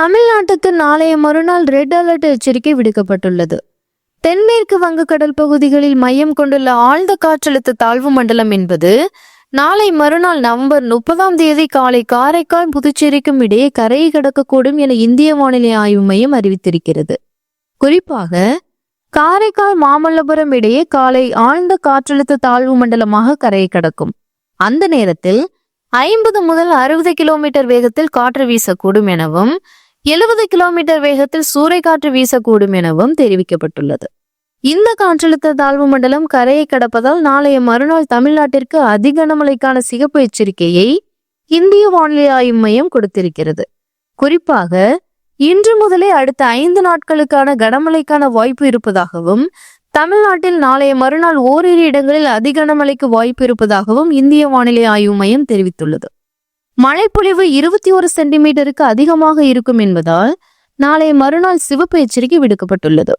தமிழ்நாட்டுக்கு நாளைய மறுநாள் ரெட் அலர்ட் எச்சரிக்கை விடுக்கப்பட்டுள்ளது. தென்மேற்கு வங்கக்கடல் பகுதிகளில் மையம் கொண்டுள்ள ஆழ்ந்த காற்றழுத்த தாழ்வு மண்டலம் என்பது நாளை மறுநாள் நவம்பர் முப்பதாம் தேதி காலை காரைக்கால் புதுச்சேரிக்கும் இடையே கரையை கடக்கக்கூடும் என இந்திய வானிலை ஆய்வு மையம் அறிவித்திருக்கிறது. குறிப்பாக காரைக்கால் மாமல்லபுரம் இடையே காலை ஆழ்ந்த காற்றழுத்த தாழ்வு மண்டலமாக கரையை கடக்கும். அந்த நேரத்தில் ஐம்பது முதல் அறுபது கிலோமீட்டர் வேகத்தில் காற்று வீசக்கூடும் எனவும் எழுபது கிலோமீட்டர் வேகத்தில் சூறைக்காற்று வீசக்கூடும் எனவும் தெரிவிக்கப்பட்டுள்ளது. இந்த காற்றழுத்த தாழ்வு மண்டலம் கரையை கடப்பதால் நாளைய மறுநாள் தமிழ்நாட்டிற்கு அதிக கனமழைக்கான சிகப்பு எச்சரிக்கையை இந்திய வானிலை ஆய்வு மையம் கொடுத்திருக்கிறது. குறிப்பாக இன்று முதலே அடுத்த ஐந்து நாட்களுக்கான கனமழைக்கான வாய்ப்பு இருப்பதாகவும் தமிழ்நாட்டில் நாளைய மறுநாள் ஓரிரு இடங்களில் அதிக கனமழைக்கு வாய்ப்பு இருப்பதாகவும் இந்திய வானிலை ஆய்வு மையம் தெரிவித்துள்ளது. மழைப்பொழிவு இருபத்தி ஒரு சென்டிமீட்டருக்கு அதிகமாக இருக்கும் என்பதால் நாளை மறுநாள் சிவப்பு எச்சரிக்கை விடுக்கப்பட்டுள்ளது.